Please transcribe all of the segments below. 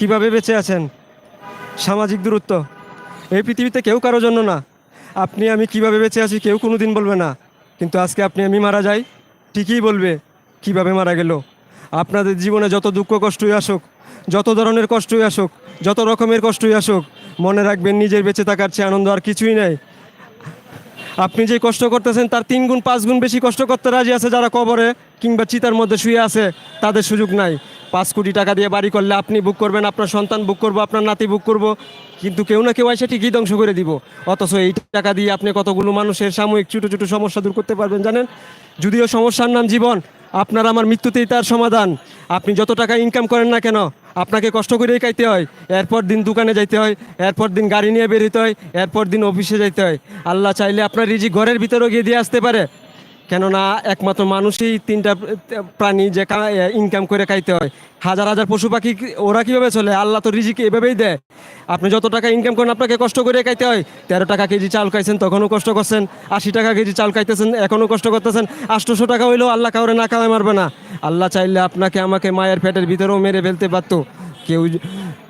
কীভাবে বেঁচে আছেন? সামাজিক দূরত্ব। এই পৃথিবীতে কেউ কারও জন্য না। আপনি, আমি কীভাবে বেঁচে আছি কেউ কোনো দিন বলবে না। কিন্তু আজকে আপনি, আমি মারা যাই, ঠিকই বলবে কীভাবে মারা গেল। আপনাদের জীবনে যত দুঃখ কষ্টই আসুক, যত ধরনের কষ্টই আসুক, যত রকমের কষ্টই আসুক, মনে রাখবেন নিজের বেঁচে থাকার চেয়ে আনন্দ আর কিছুই নেই। আপনি যে কষ্ট করতেছেন, তার তিন গুণ, পাঁচ গুণ বেশি কষ্ট করতে রাজি আছে যারা কবরে কিংবা চিতার মধ্যে শুয়ে আছে, তাদের সুযোগ নাই। পাঁচ কোটি টাকা দিয়ে বাড়ি করলে আপনি বুক করবেন, আপনার সন্তান বুক করব, আপনার নাতি বুক করব, কিন্তু কেউ না কেউ এসে ঠিকই ধ্বংস করে দিব। অথচ এই টাকা দিয়ে আপনি কতগুলো মানুষের সাময়িক ছোটো ছোটো সমস্যা দূর করতে পারবেন জানেন? যদিও সমস্যার নাম জীবন, আপনার আমার মৃত্যুতেই তার সমাধান। আপনি যত টাকা ইনকাম করেন না কেন, আপনাকে কষ্ট করেই খাইতে হয়। এরপর দিন দোকানে যাইতে হয়, এরপর দিন গাড়ি নিয়ে বেরোতে হয়, এরপর দিন অফিসে যাইতে হয়। আল্লাহ চাইলে আপনার রিজি ঘরের ভিতরেও গিয়ে দিয়ে আসতে পারে। কেননা একমাত্র মানুষই তিনটা প্রাণী যে ইনকাম করে খাইতে হয়। হাজার হাজার পশু পাখি ওরা কীভাবে চলে? আল্লাহ তো রিজিকে এভাবেই দেয়। আপনি যত টাকা ইনকাম করেন, আপনাকে কষ্ট করে খাইতে হয়। তেরো টাকা কেজি চাল খাইছেন, তখনও কষ্ট করছেন। আশি টাকা কেজি চাল খাইতেছেন, এখনও কষ্ট করতেছেন। আটশোশো টাকা হইলেও আল্লাহ কাউরে না খাওয়াই মারবে না। আল্লাহ চাইলে আপনাকে, আমাকে মায়ের পেটের ভিতরেও মেরে ফেলতে পারতো। কেউ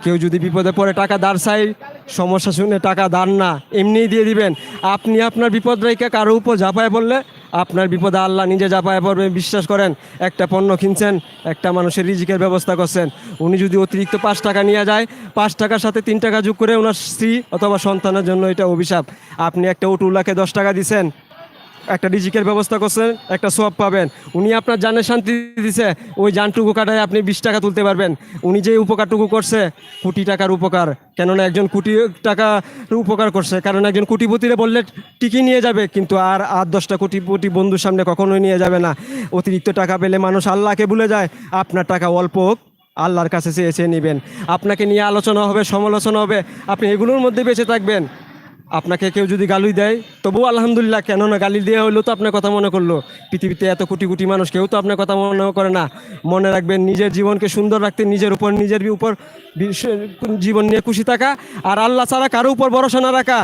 কেউ যদি বিপদে পড়ে টাকা দাঁড় চাই সমস্যা শুনে টাকা দাঁড় না, এমনিই দিয়ে দিবেন। আপনি আপনার বিপদ রেখে কারও উপর ঝাঁপায় পড়লে আপনার বিপদে আল্লাহ নিজে জাপায় পড়বে। বিশ্বাস করেন, একটা পণ্য কিনছেন, একটা মানুষের রিজিকের ব্যবস্থা করছেন। উনি যদি অতিরিক্ত পাঁচ টাকা নিয়ে যায়, পাঁচ টাকার সাথে তিন টাকা যোগ করে ওনার স্ত্রী অথবা সন্তানের জন্য এটা অভিশাপ। আপনি একটা উটুলাকে দশ টাকা দিছেন একটা রিজিকের ব্যবস্থা করছেন, একটা সোয়াব পাবেন। উনি আপনার জানের শান্তি দিছে, ওই জানটুকু কাটায় আপনি বিশ টাকা তুলতে পারবেন। উনি যে উপকারটুকু করছে, কোটি টাকার উপকার। কেননা একজন কোটি টাকার উপকার করছে, কারণ একজন কোটিপতিরে বললে টিকি নিয়ে যাবে, কিন্তু আর আট, দশটা কোটিপতি বন্ধুর সামনে কখনোই নিয়ে যাবে না। অতিরিক্ত টাকা পেলে মানুষ আল্লাহকে ভুলে যায়, আপনার টাকা অল্প হোক, আল্লাহর কাছে চেয়ে চেয়ে নেবেন। আপনাকে নিয়ে আলোচনা হবে, সমালোচনা হবে, আপনি এগুলোর মধ্যে বেঁচে থাকবেন। আপনাকে কেউ যদি গালি দেয়, তবুও আলহামদুলিল্লাহ, কেননা গালি দেওয়া হলেও তো আপনার কথা মনে করল। পৃথিবীতে এত কোটি কোটি মানুষ, কেউ তো আপনার কথা মনে করে না। মনে রাখবেন, নিজের জীবনকে সুন্দর রাখতে, নিজের উপর নিজের উপর জীবন নিয়ে খুশি থাকা। আর আল্লাহ ছাড়া কারও উপর ভরসা না রাখা।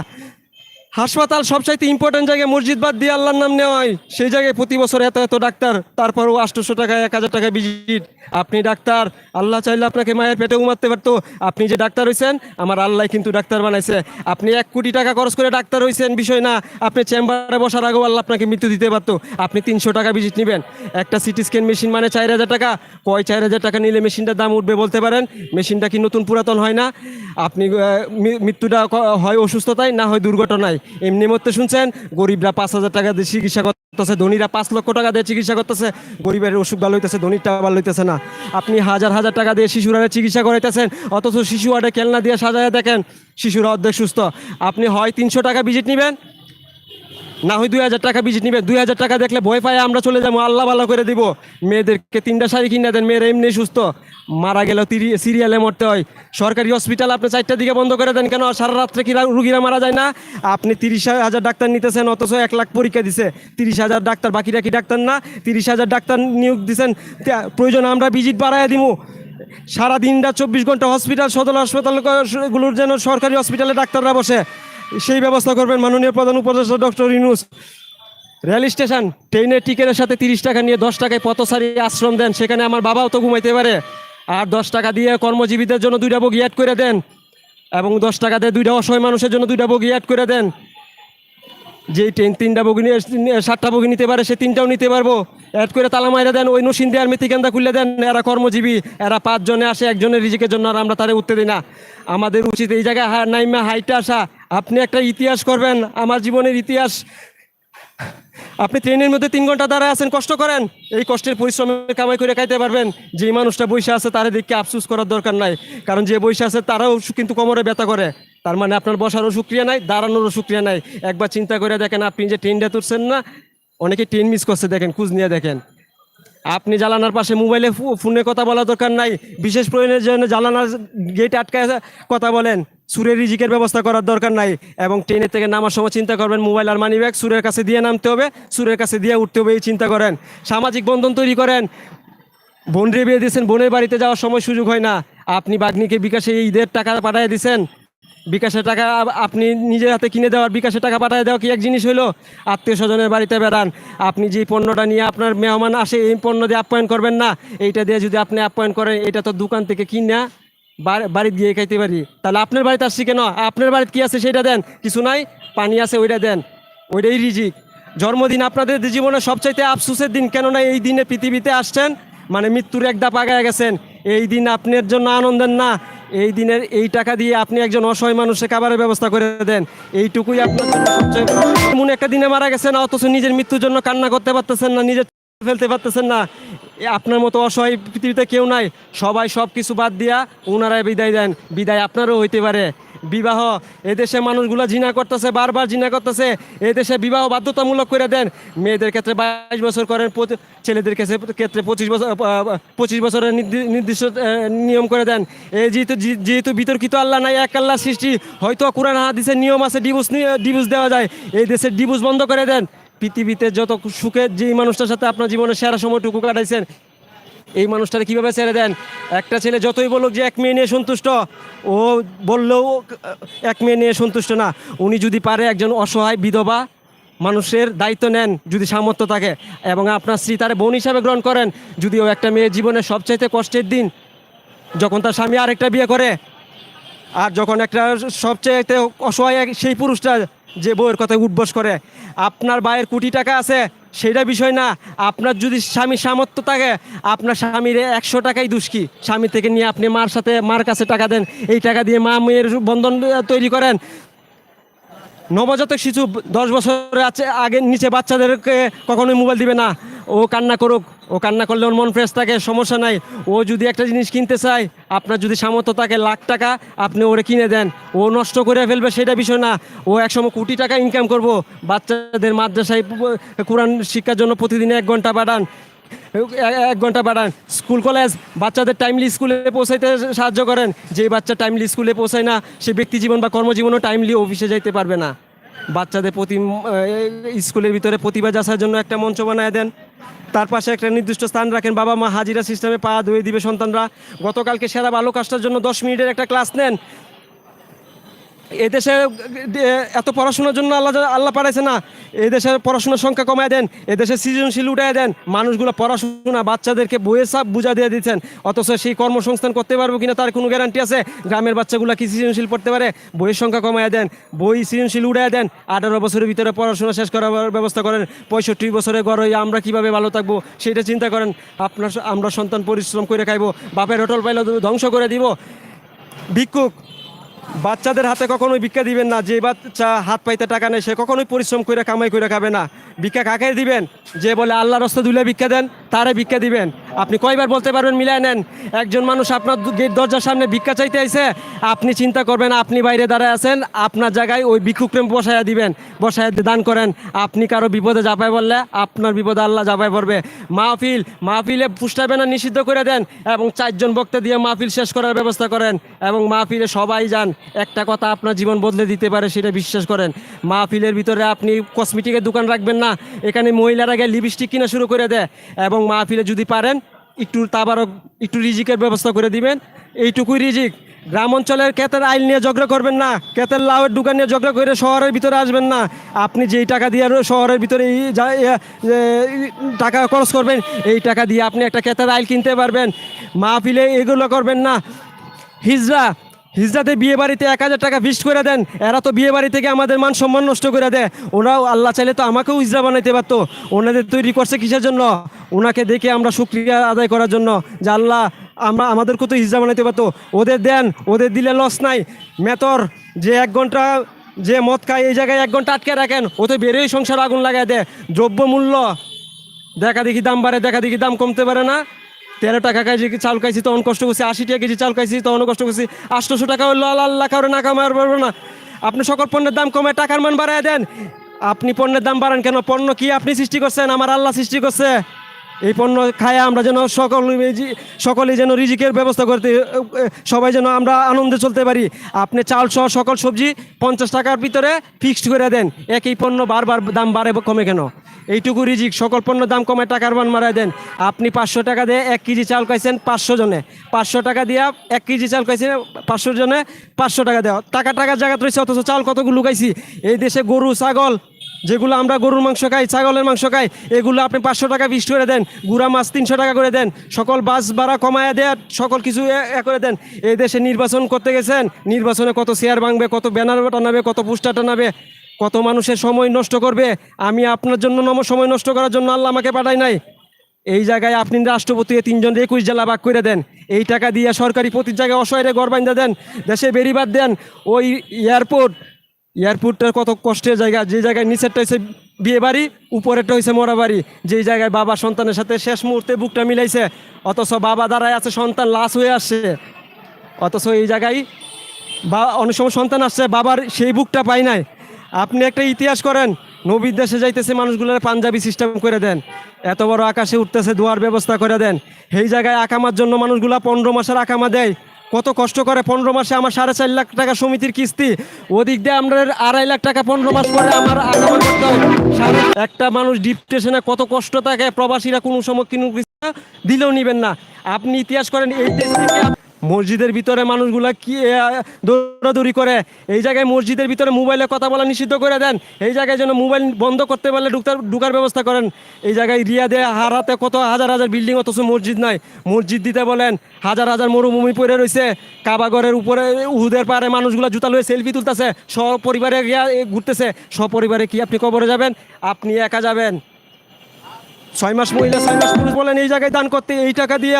হাসপাতাল সবচাইতে ইম্পর্টেন্ট জায়গায় মসজিদ বাদ দিয়ে আল্লাহর নাম নেওয়া হয়। সেই জায়গায় প্রতি বছর এত এত ডাক্তার, তারপরও আটশোশো টাকা এক হাজার টাকা ভিজিট আপনি ডাক্তার, আল্লাহ চাইলে আপনাকে মায়ের পেটে উমারতে পারতো। আপনি যে ডাক্তার হয়েছেন আমার আল্লাহ কিন্তু ডাক্তার বানাইছে। আপনি এক কোটি টাকা খরচ করে ডাক্তার হয়েছেন বিষয় না। আপনি চেম্বারে বসার আগেও আল্লাহ আপনাকে মৃত্যু দিতে পারতো। আপনি তিনশো টাকা ভিজিট নেবেন। একটা সিটি স্ক্যান মেশিন মানে চার হাজার টাকা। কয় চার হাজার টাকা নিলে মেশিনটার দাম উঠবে বলতে পারেন? মেশিনটা কি নতুন পুরাতন হয় না? আপনি মৃত্যুটা হয় অসুস্থতায়, না হয় দুর্ঘটনায়। এমনি মধ্যে শুনছেন? গরিবরা পাঁচ হাজার টাকা দিয়ে চিকিৎসা করতেছে, ধনীরা পাঁচ লক্ষ টাকা দিয়ে চিকিৎসা করতেছে, গরিবের অসুখ ভালো হইতেছে টাকা ভালো হইতেছে না। আপনি হাজার হাজার টাকা দিয়ে শিশুরা চিকিৎসা করাইতেছেন, অথচ শিশু ওয়ার্ডে খেলনা দিয়ে সাজায় দেখেন, শিশুরা অর্ধেক সুস্থ। আপনি হয় তিনশো টাকা ভিজিট নেবেন না হয় দুই হাজার টাকা ভিজিট নিবে। দুই হাজার টাকা দেখলে ভয় পায়, আমরা চলে যাব, আল্লাহ ভালো করে দিব। মেয়েদেরকে তিনটা শাড়ি কিনে দেন, মেয়েরা এমনি সুস্থ। মারা গেলেও সিরিয়ালে মরতে হয়। সরকারি হসপিটাল আপনি চারটার দিকে বন্ধ করে দেন কেন? সারা রাত্রে কি রুগীরা মারা যায় না? আপনি তিরিশ হাজার ডাক্তার নিতেছেন, অথচ এক লাখ পরীক্ষা দিছে। তিরিশ হাজার ডাক্তার, বাকিরা কি ডাক্তার না? তিরিশ হাজার ডাক্তার নিয়োগ দিছেন। প্রয়োজন, আমরা ভিজিট বাড়াইয়া দিমু। সারা দিনটা চব্বিশ ঘণ্টা হসপিটাল সদর হাসপাতালগুলোর যেন সরকারি হসপিটালে ডাক্তাররা বসে। সেই ব্যবস্থা করবেন মাননীয় প্রধান উপদেষ্টা ডক্টর ইনুস রেল স্টেশন, ট্রেনের টিকিটের সাথে তিরিশ টাকা নিয়ে দশ টাকায় পথসারি আশ্রম দেন। সেখানে আমার বাবাও তো ঘুমাইতে পারে। আর দশ টাকা দিয়ে কর্মজীবীদের জন্য দুইটা বগি অ্যাড করে দেন। এবং দশ টাকা দিয়ে দুইটা অসহায় মানুষের জন্য দুইটা বগি অ্যাড করে দেন। যে ট্রেন তিনটা বগি নিয়ে সাতটা বগি নিতে পারে, সে তিনটাও নিতে পারব। অ্যাড করে তালা মাইরা দেন। ওই নসিন দেয়ার মেথিকান্দা খুলে দেন। এরা কর্মজীবী, এরা পাঁচজনে আসে, একজনের রিজিকের জন্য আর আমরা তারে উঠতে দিই না। আমাদের উচিত এই জায়গায় নাইমা হাইটে আসা। আপনি একটা ইতিহাস করবেন, আমার জীবনের ইতিহাস। আপনি ট্রেনের মধ্যে তিন ঘণ্টা দাঁড়ায় আছেন, কষ্ট করেন। এই কষ্টের পরিশ্রমের কামাই করে খাইতে পারবেন। যে মানুষটা বসে আছে, তারে দেখে আফসুস করার দরকার নাই। কারণ যে বসে আছে, তারাও কিন্তু কোমরে ব্যথা করে। তার মানে আপনার বসারও সুক্রিয়া নাই, দাঁড়ানোরও সুক্রিয়া নাই। একবার চিন্তা করে দেখেন আপনি যে ট্রেনটা তুলছেন না, অনেকে ট্রেন মিস করছে, দেখেন, খুঁজ নিয়ে দেখেন। আপনি জ্বালানার পাশে মোবাইলে ফোনে কথা বলার দরকার নাই। বিশেষ প্রয়োজনের জন্য জ্বালানার গেট আটকায় কথা বলেন। সুরের রিজিকের ব্যবস্থা করার দরকার নাই এবং ট্রেনের থেকে নামার সময় চিন্তা করবেন, মোবাইল আর মানি ব্যাগ সুরের কাছে দিয়ে নামতে হবে, সুরের কাছে দিয়ে উঠতে হবে, এই চিন্তা করেন। সামাজিক বন্ধন তৈরি করেন। বোন রে বিয়ে দিয়েছেন, বোনের বাড়িতে যাওয়ার সময় সুযোগ হয় না। আপনি বাগ্নিকে বিকাশে ঈদের টাকা পাঠিয়ে দিয়েছেন। বিকাশের টাকা আপনি নিজের হাতে কিনে দেওয়ার বিকাশের টাকা পাঠিয়ে দেওয়া কি এক জিনিস হইল? আত্মীয় স্বজনের বাড়িতে বেড়ান। আপনি যে পণ্যটা নিয়ে আপনার মেহমান আসে, এই পণ্য দিয়ে আপ্যায়ন করবেন না। এইটা দিয়ে যদি আপনি আপ্যায়ন করেন এটা তো দোকান থেকে কিনা, বাড়ি- বাড়িতে গিয়ে খাইতে পারি। তাহলে আপনার বাড়িতে আসছি কেন? আপনার বাড়িতে কি আছে সেটা দেন। কিছু নাই, পানি আছে, ওইটা দেন। ওইটাই রিজিক। জন্মদিন আপনাদের জীবনে সবচাইতে আফসোসের দিন। কেননা এই দিনে পৃথিবীতে আসছেন মানে মৃত্যুর এক ধাপ আগায় গেছেন। এই দিন আপনার জন্য আনন্দের না। এই দিনের এই টাকা দিয়ে আপনি একজন অসহায় মানুষের খাবারের ব্যবস্থা করে দেন। এইটুকুই আপনার একটা দিনে মারা গেছেন, অথচ নিজের মৃত্যুর জন্য কান্না করতে পারতেছেন না, নিজের ফেলতে পারতেছেন না। আপনার মতো অসহায় পৃথিবীতে কেউ নাই। সবাই সব কিছু বাদ দিয়া ওনারাই বিদায় দেন। বিদায় আপনারও হইতে পারে। বিবাহ, এদেশে মানুষগুলো জিনা করতেছে, বারবার জিনা করতেছে, এদেশে বিবাহ বাধ্যতামূলক করে দেন। মেয়েদের ক্ষেত্রে বাইশ বছর করেন ছেলেদের ক্ষেত্রে ক্ষেত্রে পঁচিশ বছর পঁচিশ বছরের নির্দিষ্ট নিয়ম করে দেন। এই যেহেতু যেহেতু বিতর্কিত আল্লাহ নাই, এক আল্লাহ সৃষ্টি, হয়তো কোরআন, হাদিসের নিয়ম আছে, ডিভোর্স ডিভোর্স দেওয়া যায়। এই দেশের ডিভোর্স বন্ধ করে দেন। পৃথিবীতে যত সুখের যেই মানুষটার সাথে আপনার জীবনের সেরা সময়টুকু কাটাইছেন এই মানুষটাকে কীভাবে ছেড়ে দেন? একটা ছেলে যতই বলুক যে এক মেয়ে নিয়ে সন্তুষ্ট, ও বললেও এক মেয়ে নিয়ে সন্তুষ্ট না। উনি যদি পারে একজন অসহায় বিধবা মানুষের দায়িত্ব নেন, যদি সামর্থ্য থাকে। এবং আপনার স্ত্রী তার বোন হিসাবে গ্রহণ করেন, যদিও একটা মেয়ের জীবনের সবচাইতে কষ্টের দিন, যখন তার স্বামী আরেকটা বিয়ে করে, আর যখন একটা সবচেয়ে অসহায় সেই পুরুষটা যে বউয়ের কথায় উঠবস করে, আপনার ভাইয়ের কোটি টাকা আছে সেটা বিষয় না। আপনার যদি স্বামী সামর্থ্য থাকে, আপনার স্বামীর একশো টাকাই দুষ্কি স্বামী থেকে নিয়ে আপনি মার সাথে, মার কাছে টাকা দেন। এই টাকা দিয়ে মা মেয়ের বন্ধন তৈরি করেন। নবজাতক শিশু দশ বছরের আছে, আগে নিচে বাচ্চাদেরকে কখনোই মোবাইল দিবে না। ও কান্না করুক, ও কান্না করলে ওর মন ফ্রেশ থাকে, সমস্যা নাই। ও যদি একটা জিনিস কিনতে চায়, আপনার যদি সামর্থ্য থাকে লাখ টাকা, আপনি ওরে কিনে দেন। ও নষ্ট করে ফেলবে সেটা বিষয় না। ও একসময় কোটি টাকা ইনকাম করব। বাচ্চাদের মাদ্রাসায় কোরআন শিক্ষার জন্য প্রতিদিন এক ঘণ্টা পাঠান। এক ঘণ্টা পাঠান স্কুল, কলেজ, বাচ্চাদের টাইমলি স্কুলে পৌঁছাইতে সাহায্য করেন। যে বাচ্চা টাইমলি স্কুলে পৌঁছায় না, সে ব্যক্তি জীবন বা কর্মজীবনও টাইমলি অফিসে যাইতে পারবে না। বাচ্চাদের প্রতি স্কুলের ভিতরে প্রতিভা যাচার জন্য একটা মঞ্চ বানায় দেন। তার পাশে একটা নির্দিষ্ট স্থান রাখেন। বাবা মা হাজিরা সিস্টেমে পা ধুয়ে দিবে সন্তানরা। গতকালকে সেরা ভালো কাজটার জন্য দশ মিনিটের একটা ক্লাস নেন। এদেশে এত পড়াশোনার জন্য আল্লাহ আল্লাহ পাঠাইছে না। এদেশে পড়াশোনার সংখ্যা কমায় দেন এদেশে সৃজনশীল উঠায় দেন। মানুষগুলো পড়াশোনা, বাচ্চাদেরকে বইয়ের সাপ বুঝা দিয়ে দিচ্ছেন। অথচ সেই কর্মসংস্থান করতে পারব কিনা তার কোনো গ্যারান্টি আছে? গ্রামের বাচ্চাগুলো কি সৃজনশীল পড়তে পারে? বইয়ের সংখ্যা কমায় দেন, বই সৃজনশীল উঠায় দেন। আঠারো বছরের ভিতরে পড়াশোনা শেষ করার ব্যবস্থা করেন। পঁয়ষট্টি বছরে গড় হয়ে আমরা কীভাবে ভালো থাকব সেটা চিন্তা করেন। আপনার, আমরা সন্তান পরিশ্রম করে খাইবো, বাপের হোটেল পাইলে ধ্বংস করে দিব। ভিক্ষুক বাচ্চাদের হাতে কখনোই ভিক্ষা দিবেন না। যে বাচ্চা হাত পাইতে টাকা নেই সে কখনোই পরিশ্রম করে কামাই করে খাবে না। ভিক্ষা কাকে দিবেন? যে বলে আল্লাহ রস্তা দুলে ভিক্ষা দেন, তারে ভিক্ষা দিবেন। আপনি কয়বার বলতে পারবেন, মিলাই নেন। একজন মানুষ আপনার গেট দরজার সামনে ভিক্ষা চাইতে আইছে, আপনি চিন্তা করবেন, আপনি বাইরে দাঁড়ায় আছেন, আপনার জায়গায় ওই ভিক্ষুপ্রেম বসায়া দিবেন, বসায় দান করেন। আপনি কারও বিপদে যাপায় বললে আপনার বিপদে আল্লাহ যাপায় পড়বে। মাহফিল, মাহফিলে পুষ্টা ব্যানার নিষিদ্ধ করে দেন এবং চারজন বক্তা দিয়ে মাহফিল শেষ করার ব্যবস্থা করেন এবং মাহফিলে সবাই যান। একটা কথা আপনার জীবন বদলে দিতে পারে সেটা বিশ্বাস করেন। মাহফিলের ভিতরে আপনি কসমেটিকের দোকান রাখবেন না, এখানে মহিলারা গিয়ে লিপস্টিক কিনা শুরু করে দেয় এবং মাহফিলে যদি পারেন একটু তাবারও একটু রিজিকের ব্যবস্থা করে দিবেন। এইটুকুই রিজিক। গ্রাম অঞ্চলের ক্ষেতের আইল নিয়ে ঝগড়া করবেন না। ক্ষেতের লাউয়ের দোকান নিয়ে ঝগড়া করে শহরের ভিতরে আসবেন না। আপনি যেই টাকা দিয়ে শহরের ভিতরে টাকা খরচ করবেন, এই টাকা দিয়ে আপনি একটা ক্ষেতের আইল কিনতে পারবেন। মাহফিলে এগুলো করবেন না। হিজরা হিজরাতে বিয়ে বাড়িতে এক হাজার টাকা ফিস্ট করে দেন, এরা তো বিয়ে বাড়ি থেকে আমাদের মান সম্মান নষ্ট করে দেয়। ওরাও আল্লাহ চাইলে তো আমাকেও হিজরা বানাইতে পারতো। ওনাদের তৈরি করছে কিসের জন্য? ওনাকে দেখে আমরা শুক্রিয়া আদায় করার জন্য যে আল্লাহ, আমরা আমাদেরকে তো হিজরা বানাইতে পারতো। ওদের দেন, ওদের দিলে লস নাই। মেতর, যে এক ঘণ্টা, যে মদ খায়, এই জায়গায় এক ঘণ্টা আটকে রাখেন, ও তো বেরোই সংসার আগুন লাগায় দেয়। দ্রব্য মূল্য দেখা দেখি দাম বাড়ে, দেখা দেখি দাম কমতে পারে না। তেরো টাকা কেজি চাল খাইছি, তখন কষ্ট করছি, আশি টাকা কেজি চাল খাইছি, তখন কষ্ট করছি, আটশোশো টাকা লাল আল্লাহ কারও না কামার পারব না। আপনি সকল পণ্যের দাম কমে টাকার মান বাড়ায় দেন। আপনি পণ্যের দাম বাড়ান কেন? পণ্য কি আপনি সৃষ্টি করছেন? আমার আল্লাহ সৃষ্টি করছে। এই পণ্য খায় আমরা যেন সকল সকলে যেন রিজিকের ব্যবস্থা করতে সবাই যেন আমরা আনন্দে চলতে পারি। আপনি চাল সহ সকল সবজি পঞ্চাশ টাকার ভিতরে ফিক্সড করে দেন। একই পণ্য বারবার দাম বাড়ে কমে কেন? এইটুকু রিজিক, সকল পণ্য দাম কমে টাকার মান মারায় দেন। আপনি পাঁচশো টাকা দিয়ে এক কেজি চাল খাইছেন পাঁচশো জনে। পাঁচশো টাকা দিয়া এক কেজি চাল খাইছেন পাঁচশো জনে পাঁচশো টাকা দেওয়া। টাকা, টাকার জায়গা রয়েছে, অথচ চাল কতগুলো লুকাইছি? এই দেশে গরু, ছাগল যেগুলো আমরা গরুর মাংস খাই, ছাগলের মাংস খাই, এগুলো আপনি পাঁচশো টাকা বিশ করে দেন, গুড়া মাছ তিনশো টাকা করে দেন, সকল বাস ভাড়া কমায় দেন সকল কিছু এ- করে দেন। এই দেশে নির্বাচন করতে গেছেন, নির্বাচনে কত শেয়ার ভাঙবে, কত ব্যানার টানাবে, কত পোস্টার টানাবে, কত মানুষের সময় নষ্ট করবে, আমি আপনার জন্য নম, সময় নষ্ট করার জন্য আল্লাহ আমাকে পাঠাই নাই। এই জায়গায় আপনি রাষ্ট্রপতি তিনজন একুশ জেলা ভাগ করে দেন, এই টাকা দিয়ে সরকারি প্রতি জায়গায় অসহায় গড় দেন, দেশে বেরিবাদ দেন, ওই এয়ারপোর্ট এয়ারপোর্টটার কত কষ্টের জায়গা, যে জায়গায় নিচেরটা হয়েছে বিয়ে বাড়ি, উপরেরটা হয়েছে মরা বাড়ি। যেই জায়গায় বাবা সন্তানের সাথে শেষ মুহূর্তে বুকটা মিলাইছে, অথচ বাবা দাঁড়ায় আছে, সন্তান লাশ হয়ে আসছে। অথচ এই জায়গায় বা, অনেক সময় সন্তান আসছে, বাবার সেই বুকটা পাই নাই। আপনি একটা ইতিহাস করেন, নবীর দেশে যাইতেছে মানুষগুলোর পাঞ্জাবি সিস্টেম করে দেন। এত বড় আকাশে উঠতেছে দোয়ার ব্যবস্থা করে দেন। সেই জায়গায় আকামার জন্য মানুষগুলা পনেরো মাসের আকামা দেয়। কত কষ্ট করে পনেরো মাসে আমার সাড়ে চার লাখ টাকা সমিতির কিস্তি। ওদিক দিয়ে আমরা আড়াই লাখ টাকা পনেরো মাস পরে আমার একটা মানুষ ডিপ্রেশনে কত কষ্ট থাকে প্রবাসীরা কোনো সময় কিনু দিলেও নিবেন না। আপনি ইতিহাস করেন, এই দেশ থেকে মসজিদের ভিতরে মানুষগুলা কি দৌড়াদৌড়ি করে? এই জায়গায় মসজিদের ভিতরে মোবাইলে কথা বলা নিষিদ্ধ করে দেন। এই জায়গায় যেন মোবাইল বন্ধ করতে পারলে ঢুকতে, ঢুকার ব্যবস্থা করেন। এই জায়গায় রিয়াদে হারাতে কত হাজার হাজার বিল্ডিং অথচ মসজিদ নাই। মসজিদ দিতে বলেন, হাজার হাজার মরুভূমি পড়ে রয়েছে কাবাগরের উপরে, উহুদের পারে মানুষগুলা জুতা লয়ে সেলফি তুলতেছে। সপরিবারে গিয়া ঘুরতেছে। সপরিবারে কি আপনি কবরে যাবেন? আপনি একা যাবেন। ছয় মাস মহিলা, ছয় মাস পুরুষ বলেন, এই জায়গায় দান করতে এই টাকা দিয়ে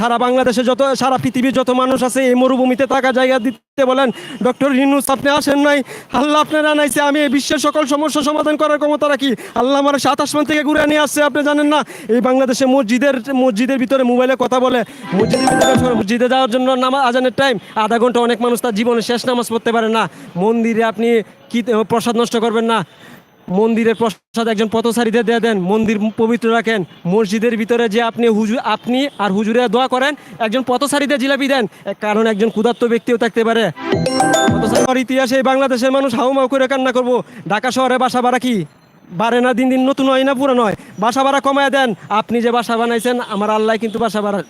সারা বাংলাদেশে যত, সারা পৃথিবীর যত মানুষ আছে এই মরুভূমিতে থাকা জায়গা দিতে বলেন, ডক্টর রিনুস আপনি আসেন নাই। আল্লাহ আপনারা আনাইছে, আমি এই বিশ্বের সকল সমস্যা সমাধান করার ক্ষমতা রাখি। আল্লাহ আমার সাত আসমান থেকে ঘুরে নিয়ে আসছে, আপনি জানেন না? এই বাংলাদেশে মসজিদের মসজিদের ভিতরে মোবাইলে কথা বলে। মসজিদের ভিতরে মসজিদে যাওয়ার জন্য নামাজ আজানের টাইম আধা ঘণ্টা অনেক মানুষ তার জীবনে শেষ নামাজ পড়তে পারে না। মন্দিরে আপনি কি প্রসাদ নষ্ট করবেন না। মন্দিরের প্রসাদ একজন পথচারীদের দিয়ে দেন, মন্দির পবিত্র রাখেন। মসজিদের ভিতরে যে আপনি হুজুর আপনি আর হুজুরে দোয়া করেন, একজন পথচারীদের জিলাপি দেন। কারণ একজন ক্ষুধার্ত ব্যক্তিও থাকতে পারে। পথচারীর ইতিহাসে এই বাংলাদেশের মানুষ হাউমাউ করে কান্না করব। ঢাকা শহরে বাসা ভাড়া কি? বাড়ে না, দিন দিন নতুন হয় না পুরো নয় বাসা ভাড়া কমায় দেন। আপনি যে বাসা বানাইছেন, আমার আল্লাহ কিন্তু বাসা ভাড়া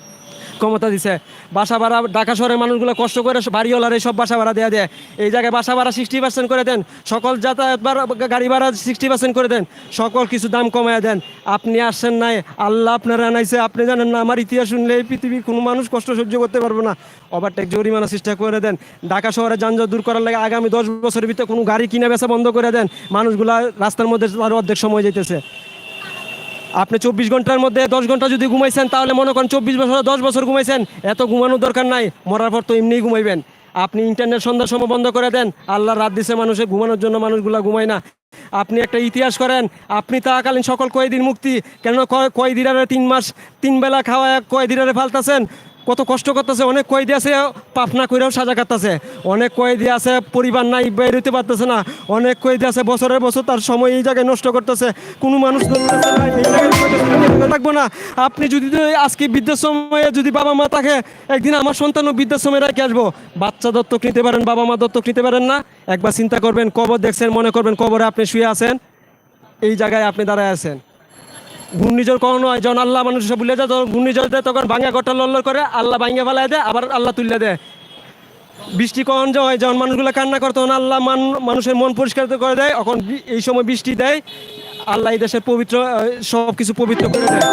ক্ষমতা দিছে। বাসা ভাড়া ঢাকা শহরের মানুষগুলো কষ্ট করে বাড়িওয়ালার এই সব বাসা ভাড়া দেওয়া দেয়। এই জায়গায় বাসা ভাড়া সিক্সটি পার্সেন্ট করে দেন। সকল যাতায়াত গাড়ি ভাড়া সিক্সটি পার্সেন্ট করে দেন। সকল কিছু দাম কমায় দেন। আপনি আসছেন নাই, আল্লাহ আপনারা আনাইছে। আপনি জানেন না, আমার ইতিহাস শুনলে এই পৃথিবীর কোনো মানুষ কষ্ট সহ্য করতে পারবে না। ওভারটেক জরিমানা চেষ্টা করে দেন। ঢাকা শহরে যানজট দূর করার লাগে আগামী দশ বছরের ভিতরে কোনো গাড়ি কিনে বেচা বন্ধ করে দেন। মানুষগুলা রাস্তার মধ্যে আরও অর্ধেক সময় যেতেছে আপনি চব্বিশ ঘণ্টার মধ্যে দশ ঘণ্টা যদি ঘুমাইছেন, তাহলে মনে করেন চব্বিশ বছর, দশ বছর ঘুমাইছেন, এত ঘুমানোর দরকার নাই, মরার পর তো এমনিই ঘুমাইবেন। আপনি ইন্টারনেট সন্ধ্যার সময় বন্ধ করে দেন আল্লাহ রাত দিছে মানুষে, ঘুমানোর জন্য মানুষগুলা ঘুমায় না। আপনি একটা ইতিহাস করেন, আপনি তাকালীন সকল কয়েদিন মুক্তি, কেন কয়- কয়েদিরারে তিন মাস, তিন বেলা খাওয়া কয়েদিরারে ফালতাছেন? কত কষ্ট করতেছে, অনেক কয়েদি আছে পাপনা করেও সাজা কাটতেছে। অনেক কয়েদি আছে, পরিবার নাই হইতে পারতেছে না। অনেক কয়েদি আছে, বছরের বছর তার সময় এই জায়গায় নষ্ট করতেছে। কোনো মানুষ থাকব না। আপনি যদি আজকে বৃদ্ধাশ্রমে যদি বাবা মা থাকে, একদিন আমার সন্তানও বৃদ্ধাশ্রমে রেখে আসব। বাচ্চা দত্তক নিতে পারেন, বাবা মা দত্তক নিতে পারেন না। একবার চিন্তা করবেন, কবর দেখছেন, মনে করবেন কবরে আপনি শুয়ে আছেন। এই জায়গায় আপনি দাঁড়ায় আছেন। ঘূর্ণিঝড় কখনো হয় যখন আল্লাহ মানুষ বলে যায় তখন ঘূর্ণিঝড় দেয়, তখন ভাঙা কটা লল্ল করে আল্লাহ ভাঙে ফেলায় দেয়, আবার আল্লাহ তুলে দেয়। বৃষ্টি কখন হয়, যখন মানুষগুলো কান্না করে, তখন আল্লাহ মান মানুষের মন পরিষ্কার করে দেয় এখন এই সময় বৃষ্টি দেয়। আল্লাহ এই দেশের পবিত্র সব কিছু পবিত্র করে দেয়।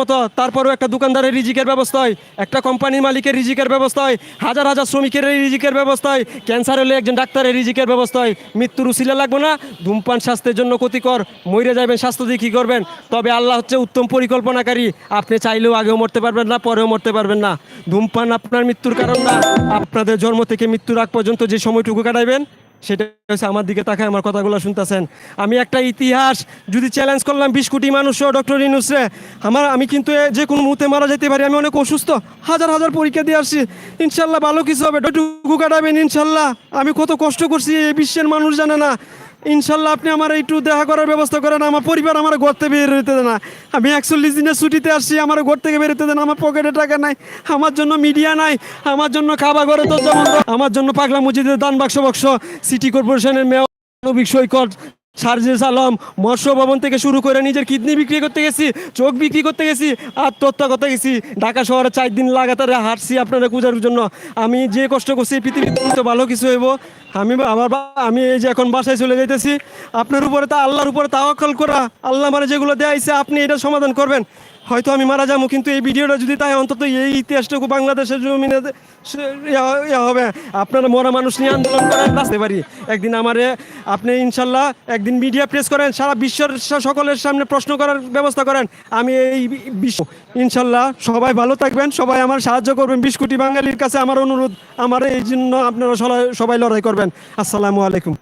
মতো তারপরেও একটা দোকানদারের রিজিকের ব্যবস্থা হয়, একটা কোম্পানির মালিকের রিজিকের ব্যবস্থা হয়, হাজার হাজার শ্রমিকের রিজিকের ব্যবস্থা হয়, ক্যান্সার হলে একজন ডাক্তারের রিজিকের ব্যবস্থা হয়, মৃত্যুর উচিলে লাগবে না, ধূমপান স্বাস্থ্যের জন্য ক্ষতিকর, মরে যাবেন, স্বাস্থ্য দিয়ে কী করবেন? তবে আল্লাহ হচ্ছে উত্তম পরিকল্পনাকারী, আপনি চাইলেও আগেও মরতে পারবেন না, পরেও মরতে পারবেন না। ধূমপান আপনার মৃত্যুর কারণ না, আপনাদের জন্ম থেকে মৃত্যুর আগ পর্যন্ত যে সময়টুকু কাটাইবেন সেটা হচ্ছে আমার দিকে তাকায় আমার কথাগুলো শুনতেছেন। আমি একটা ইতিহাস যদি চ্যালেঞ্জ করলাম বিশ কোটি মানুষ ডক্টর ইনুসরে আমার, আমি কিন্তু যে কোনো মুহূর্তে মারা যেতে পারি, আমি অনেক অসুস্থ, হাজার হাজার পরীক্ষা দিয়ে আসছি। ইনশাল্লাহ ভালো কিছু হবে ডটুকু কাটাবেন ইনশাল্লাহ। আমি কত কষ্ট করছি, এই বিশ্বের মানুষ জানে না। ইনশাল্লাহ আপনি আমার একটু দেখা করার ব্যবস্থা করেন, আমার পরিবার আমার ঘর থেকে বের হইতে দেয় না। আমি একচল্লিশ দিনের ছুটিতে আসছি, আমার ঘর থেকে বের হইতে দেন আমার পকেটে টাকা নাই, আমার জন্য মিডিয়া নাই, আমার জন্য খাবার ঘরে তো আমার জন্য পাগলা মসজিদের দান বাক্স বাক্স সিটি কর্পোরেশনের মেয়র নবিক সৈকত সার্জিস আলম মৎস্য ভবন থেকে শুরু করে নিজের কিডনি বিক্রি করতে গেছি, চোখ বিক্রি করতে গেছি আর আত্মহত্যা করতে গেছি। ঢাকা শহরে চার দিন লাগাতার হাঁটছি আপনারা পূজার জন্য। আমি যে কষ্ট করছি পৃথিবীতে ভালো কিছু হইব। আমি আমার আমি এই যে এখন বাসায় চলে যাইতেছি। আপনার উপরে তা আল্লাহর উপরে তাওয়াক্কাল করা, আল্লাহ মানে যেগুলো দেয়াইছে আপনি এটা সমাধান করবেন। হয়তো আমি মারা যাব, কিন্তু এই ভিডিওটা যদি তাই, অন্তত এই ইতিহাসটুকু বাংলাদেশের জমিনে হবে। আপনারা মরা মানুষ নিয়ে আন্দোলন করেন বাঁচতে পারি একদিন আমারে, আপনি ইনশাল্লাহ একদিন মিডিয়া প্রেস করেন, সারা বিশ্বের সকলের সামনে প্রশ্ন করার ব্যবস্থা করেন। আমি এই বিশ্ব ইনশাল্লাহ সবাই ভালো থাকবেন, সবাই আমার সাহায্য করবেন। বিশ কোটি বাঙালির কাছে আমার অনুরোধ, আমার এই জন্য আপনারা সবাই- সবাই লড়াই করবেন। আসসালামু আলাইকুম।